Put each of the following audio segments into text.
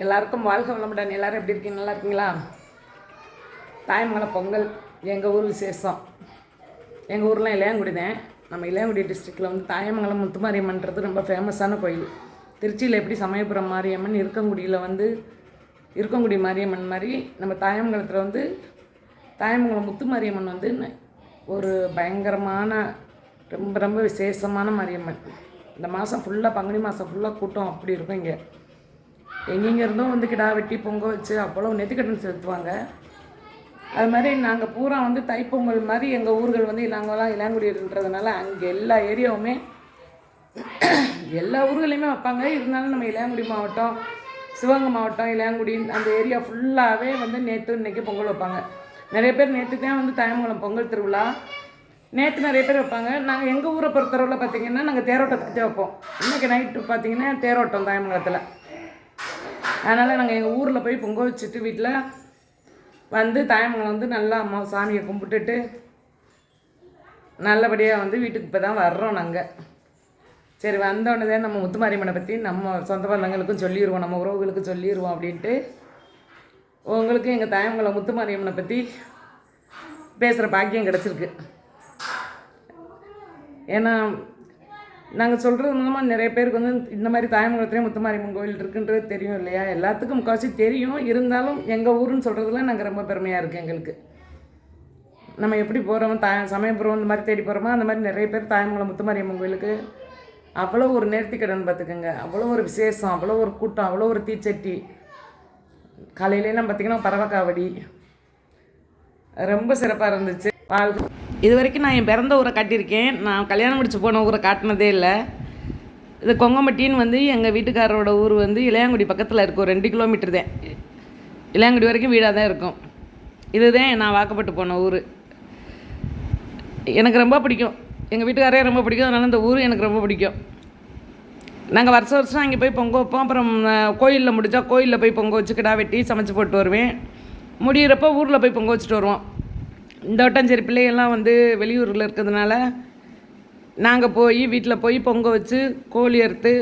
எல்லாருக்கும் வாழ்க வளமுடன். எல்லோரும் எப்படி இருக்கீங்க? நல்லா இருக்கீங்களா? தாய்மங்கல பொங்கல் எங்கள் ஊர் விசேஷம். எங்கள் ஊரில் இளையாங்குடி தான் நம்ம இளையாங்குடி டிஸ்ட்ரிக்டில் வந்து தாயமங்கலம் முத்துமாரியம்மன்றது ரொம்ப ஃபேமஸான கோயில். திருச்சியில் எப்படி சமயபுரம் மாரியம்மன் இருக்கங்குடியில் வந்து இருக்கங்குடி மாரியம்மன் மாதிரி நம்ம தாயமங்கலத்தில் வந்து தாயமங்கலம் முத்துமாரியம்மன் வந்து ஒரு பயங்கரமான ரொம்ப ரொம்ப விசேஷமான மாரியம்மன். இந்த மாதம் ஃபுல்லாக பங்குனி மாதம் ஃபுல்லாக கூட்டம் அப்படி இருக்கும் இங்கே. எங்கெங்கே இருந்தும் வந்து கிடா வெட்டி பொங்க வச்சு அவ்வளோ நெத்திக்கடன் செலுத்துவாங்க அது மாதிரி நாங்கள் பூரா வந்து தைப்பொங்கல் மாதிரி எங்கள் ஊர்கள் வந்து நாங்களாம் இளங்குடின்றதுனால அங்கே எல்லா ஏரியாவுமே எல்லா ஊர்களையுமே வைப்பாங்க. இருந்தாலும் நம்ம இளையாங்குடி மாவட்டம் சிவகங்கை மாவட்டம் இளையாங்குடி அந்த ஏரியா ஃபுல்லாகவே வந்து நேற்று இன்னைக்கு பொங்கல் வைப்பாங்க. நிறைய பேர் நேற்று தான் வந்து தாயமங்கலம் பொங்கல் திருவிழா. நேற்று நிறைய பேர் வைப்பாங்க. நாங்கள் எங்கள் ஊரை பொறுத்தளவில் பார்த்தீங்கன்னா நாங்கள் தேரோட்டத்துக்கு தான் வைப்போம். இன்றைக்கி நைட்டு பார்த்தீங்கன்னா தேரோட்டம் தாயமங்கலத்தில். அதனால் நாங்கள் எங்கள் ஊரில் போய் பொங்க வச்சுட்டு வீட்டில் வந்து தாயமங்கலம் வந்து நல்லா அம்மா சாமியை கும்பிட்டுட்டு நல்லபடியாக வந்து வீட்டுக்கு இப்போ தான் வர்றோம் நாங்கள் சரி வந்தோடனே தான் நம்ம முத்துமாரியம்மனை பற்றி நம்ம சொந்த பந்தங்களுக்கும் சொல்லிடுவோம் நம்ம உறவுகளுக்கும் சொல்லிடுவோம் அப்படின்ட்டு. உங்களுக்கு எங்கள் தாயமங்கலம் முத்துமாரியம்மனை பற்றி பேசுகிற பாக்கியம் கிடச்சிருக்கு. ஏன்னா நாங்கள் சொல்கிறது மூலமாக நிறைய பேருக்கு வந்து இந்த மாதிரி தாயமங்கலத்துலேயும் முத்துமாரியம்மன் கோயில் இருக்குன்றது தெரியும் இல்லையா? எல்லாத்துக்கும் முக்கால்வாசி தெரியும். இருந்தாலும் எங்கள் ஊருன்னு சொல்கிறதுல நாங்கள் ரொம்ப பெருமையாக இருக்குது எங்களுக்கு. நம்ம எப்படி போகிறோம் தாய சமயபுரம் இந்த மாதிரி தேடி போகிறோமோ அந்த மாதிரி நிறைய பேர் தாயமங்கலம் முத்துமாரியம்மன் கோயிலுக்கு அவ்வளோ ஒரு நேர்த்திக்கடன் பார்த்துக்கோங்க. அவ்வளோ ஒரு விசேஷம் அவ்வளோ ஒரு கூட்டம் அவ்வளோ ஒரு தீச்சட்டி. காலையிலலாம் பார்த்திங்கன்னா பறவைக்காவடி ரொம்ப சிறப்பாக இருந்துச்சு. பால் இது வரைக்கும் நான் என் பிறந்த ஊரை காட்டியிருக்கேன். நான் கல்யாணம் முடிச்சு போன ஊரை காட்டினதே இல்லை. இது கொங்கம்பட்டின்னு வந்து எங்கள் வீட்டுக்காரரோட ஊர் வந்து இளையாங்குடி பக்கத்தில் இருக்கும் ரெண்டு கிலோமீட்டர் தான். இளையாங்குடி வரைக்கும் வீடாக தான் இருக்கும். இதுதான் நான் வாக்கப்பட்டு போன ஊர். எனக்கு ரொம்ப பிடிக்கும். எங்கள் வீட்டுக்காரே ரொம்ப பிடிக்கும். அதனால இந்த ஊர் எனக்கு ரொம்ப பிடிக்கும். நாங்கள் வருஷம் வருஷம் அங்கே போய் பொங்க வைப்போம். அப்புறம் கோயிலில் முடித்தா கோயிலில் போய் பொங்க வச்சு கிடா வெட்டி சமைச்சு போட்டு வருவேன். முடியிறப்போ ஊரில் போய் பொங்க வச்சுட்டு வருவோம். இந்த வட்டம் பிள்ளைகள்லாம் வந்து வெளியூரில் இருக்கிறதுனால நாங்கள் போய் வீட்டில் போய் பொங்க வச்சு கோழி அறுத்து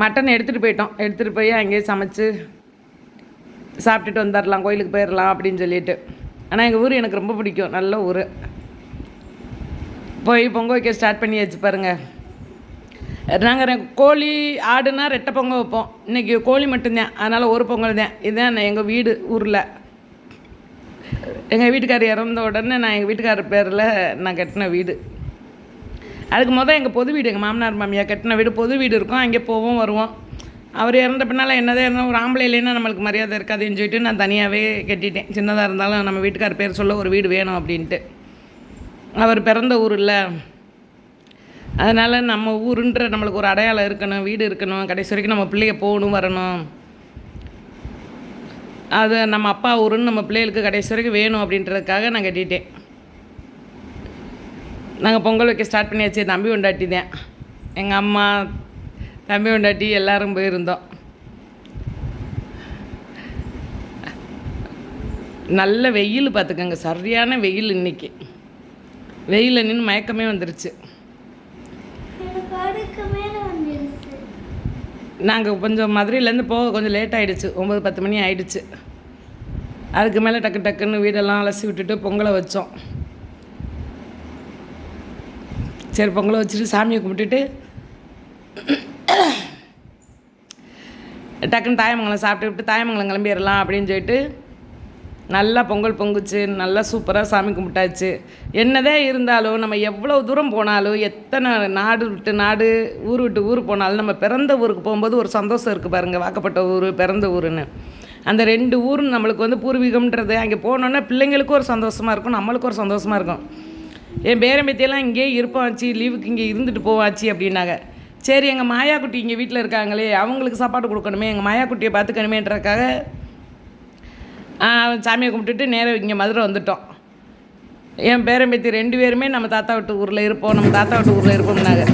மட்டன் எடுத்துகிட்டு போயிட்டோம். எடுத்துகிட்டு போய் அங்கேயே சமைச்சு சாப்பிட்டுட்டு வந்துடலாம் கோயிலுக்கு போயிடலாம் அப்படின்னு சொல்லிட்டு. ஆனால் எங்கள் ஊர் எனக்கு ரொம்ப பிடிக்கும். நல்ல ஊர். போய் பொங்க வைக்க ஸ்டார்ட் பண்ணியாச்சு பாருங்கள் நாங்கள் கோழி ஆடுனா ரெட்டை பொங்கல் வைப்போம். இன்றைக்கி கோழி மட்டும்தான். அதனால் ஒரு பொங்கல் தான் இதுதான் எங்கள் வீடு ஊரில். எங்கள் வீட்டுக்கார் இறந்த உடனே நான் எங்கள் வீட்டுக்காரர் பேரில் நான் கட்டின வீடு. அதுக்கு மொதல் எங்கள் பொது வீடு எங்கள் மாமனார் மாமியார் கட்டின வீடு. பொது வீடு இருக்கும் அங்கே போவோம் வருவோம். அவர் இறந்த பின்னால் என்னதான் இருந்தாலும் ஒரு ஆம்பளை இல்லைன்னா நம்மளுக்கு மரியாதை இருக்காதுன்னு சொல்லிட்டு நான் தனியாகவே கட்டிட்டேன். சின்னதாக இருந்தாலும் நம்ம வீட்டுக்கார் பேர் சொல்ல ஒரு வீடு வேணும் அப்படின்ட்டு. அவர் பிறந்த ஊர் இல்லை. அதனால் நம்ம ஊருன்ற நம்மளுக்கு ஒரு அடையாளம் இருக்கணும் வீடு இருக்கணும். கடைசி வரைக்கும் நம்ம பிள்ளைங்க போகணும் வரணும். அது நம்ம அப்பா ஊருன்னு நம்ம பிள்ளைகளுக்கு கடைசி வரைக்கும் வேணும் அப்படின்றதுக்காக நான் கட்டிட்டேன் நாங்கள் பொங்கல் வைக்க ஸ்டார்ட் பண்ணியாச்சு தம்பி உண்டாட்டி தான். எங்கள் அம்மா தம்பி உண்டாட்டி எல்லோரும் போயிருந்தோம். நல்ல வெயில் பார்த்துக்கோங்க. சரியான வெயில் இன்னைக்கு. வெயிலில் நின்று மயக்கமே வந்துருச்சு எனக்கு அடுக்கு மேல வந்துருச்சு நாங்கள் கொஞ்சம் மதுரையிலேருந்து போக கொஞ்சம் லேட் ஆகிடுச்சு ஒம்பது பத்து மணி ஆகிடுச்சு அதுக்கு மேலே டக்கு டக்குன்னு வீடெல்லாம் அலசி விட்டுட்டு பொங்கலை வச்சோம். சரி பொங்கலை வச்சுட்டு சாமியை கும்பிட்டுட்டு டக்குன்னு தாயமங்கலம் சாப்பிட்டு விட்டு தாயமங்கலம் கிளம்பிடலாம் அப்படின்னு சொல்லிட்டு நல்லா பொங்கல் பொங்குச்சு நல்லா சூப்பராக சாமி கும்பிட்டாச்சு. என்னதே இருந்தாலும் நம்ம எவ்வளோ தூரம் போனாலும் எத்தனை நாடு விட்டு நாடு ஊர் விட்டு ஊர் போனாலும் நம்ம பிறந்த ஊருக்கு போகும்போது ஒரு சந்தோஷம் இருக்குது பாருங்கள் வாக்கப்பட்ட ஊர் பிறந்த ஊருன்னு. அந்த ரெண்டு ஊர் நம்மளுக்கு வந்து பூர்வீகம்ன்றது அங்கே போனோன்னே பிள்ளைங்களுக்கும் ஒரு சந்தோஷமாக இருக்கும் நம்மளுக்கும் ஒரு சந்தோஷமாக இருக்கும். என் பேரம்பத்தியெல்லாம் இங்கேயே இருப்பாச்சு லீவுக்கு இங்கே இருந்துட்டு போவாச்சு அப்படின்னாங்க. சரி எங்கள் மாயாக்குட்டி இங்கே வீட்டில் இருக்காங்களே அவங்களுக்கு சாப்பாடு கொடுக்கணுமே எங்கள் மாயாக்குட்டியை பார்த்துக்கணுமேன்றதுக்காக சாமியை கும்பிட்டுட்டு நேராக இங்கே மதுரை வந்துட்டோம். என் பேரம்பேத்தி ரெண்டு பேருமே நம்ம தாத்தா வீட்டு ஊரில் இருப்போம் நம்ம தாத்தா வீட்டு ஊரில் இருப்போம்னாங்க.